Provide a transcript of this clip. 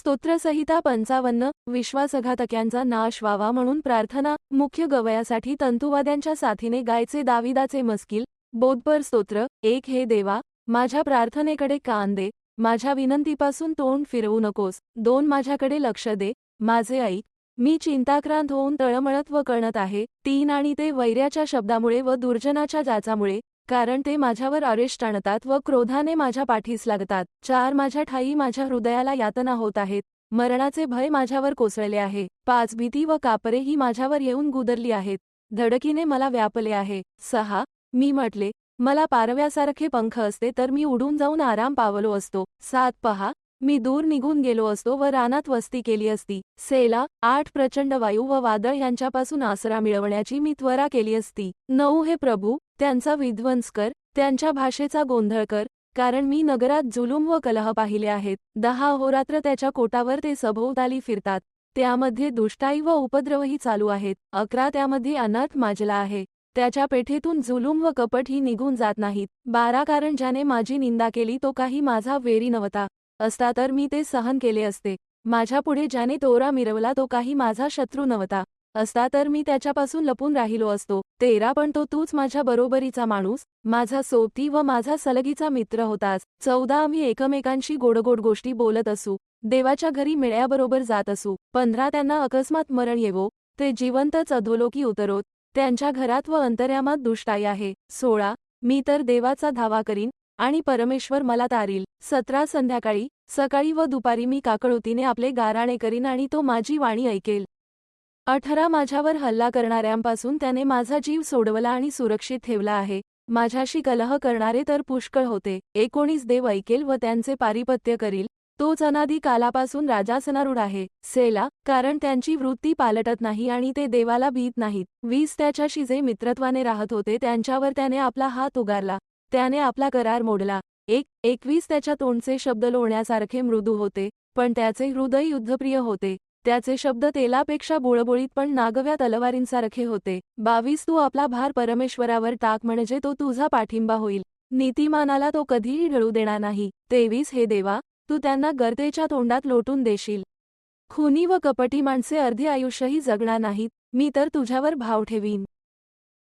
स्तोत्रसहिता पंचावन्न विश्वासघातक्यांचा नाश व्हावा म्हणून प्रार्थना मुख्य गवयासाठी तंतुवाद्यांच्या साथीने गायचे दाविदाचे मस्किल बोधपर स्तोत्र एक हे देवा माझ्या प्रार्थनेकडे कान दे माझ्या विनंतीपासून तोंड फिरवू नकोस दोन माझ्याकडे लक्ष दे माझे ऐक मी चिंताक्रांत होऊन तळमळत व कळणत आहे तीन आणि ते वैर्याच्या शब्दामुळे व दुर्जनाच्या जाचामुळे कारण ते माझ्यावर अरेस्ट आणतात व क्रोधाने माझ्या पाठीस लागतात. चार माझ्या ठाई माझ्या हृदयाला यातना होत आहेत. मरणाचे भय माझ्यावर कोसळले आहे. पाच भीती व कापरे ही माझ्यावर येऊन गुदरली आहेत. धडकीने मला व्यापले आहे. सहा मी म्हटले मला पारव्यासारखे पंख असते तर मी उडून जाऊन आराम पावलो असतो. सात पहा मी दूर निघून गेलो असतो व रानात वस्ती केली असती. सेला आठ प्रचंड वायू व वादळ यांच्यापासून आसरा मिळवण्याची मी त्वरा केली असती. नऊ हे प्रभू त्यांचा विध्वंस कर त्यांच्या भाषेचा गोंधळ कर कारण मी नगरात जुलूम व कलह पाहिले आहेत. दहा अहोरात्र त्याच्या कोटावर ते सभोवताली फिरतात. त्यामध्ये दुष्टाई व उपद्रवही चालू आहेत. अकरा त्यामध्ये अनाथ माजला आहे. त्याच्या पेठेतून जुलूम व कपट ही निघून जात नाहीत. बारा कारण ज्याने माझी निंदा केली तो काही माझा वेरी नव्हता. असता तर मी ते सहन केले असते. माझ्यापुढे ज्याने तोरा मिरवला तो काही माझा शत्रू नव्हता. असता तर मी त्याच्यापासून लपून राहिलो असतो. तेरा पण तो तूच माझ्या बरोबरीचा माणूस माझा सोबती व माझा सलगीचा मित्र होतास चौदा आम्ही एकमेकांशी गोडगोड गोष्टी बोलत असू. देवाच्या घरी मिळ्याबरोबर जात असू. पंधरा त्यांना अकस्मात मरण येवो. ते जिवंतच अधोलोकी उतरोत. त्यांच्या घरात व अंतर्यामात दुष्टाई आहे. सोळा मी तर देवाचा धावा करीन आणि परमेश्वर मला तारील. सतरा संध्याकाळी सकाळी व दुपारी मी काकळुतीने आपले गाराणे करीन आणि तो माझी वाणी ऐकेल. अठरा माझ्यावर हल्ला करणाऱ्यांपासून त्याने माझा जीव सोडवला आणि सुरक्षित ठेवला आहे. माझ्याशी कलह करणारे तर पुष्कळ होते. एकोणीस देव ऐकेल व त्यांचे पारिपत्य करील. तोच अनादी कालापासून राजासनारूढ आहे. सेला कारण त्यांची वृत्ती पालटत नाही आणि ते देवाला भीत नाहीत. वीस त्याच्याशी जे मित्रत्वाने राहत होते त्यांच्यावर त्याने आपला हात उगारला. त्याने आपला करार मोडला. एक एकवीस त्याच्या तोंडचे शब्द लोण्यासारखे मृदू होते पण त्याचे हृदय युद्धप्रिय होते. त्याचे शब्द तेलापेक्षा बुळबुळीत पण नागव्या तलवारींसारखे होते. बावीस तू आपला भार परमेश्वरावर टाक म्हणजे तो तुझा पाठिंबा होईल. नीतिमानाला तो कधीही ढळू देणार नाही. तेवीस हे देवा तू त्यांना गर्तेच्या तोंडात लोटून देशील. खुनी व कपटी माणसे अर्धे आयुष्यही जगणार नाहीत. मी तर तुझ्यावर भाव ठेवीन.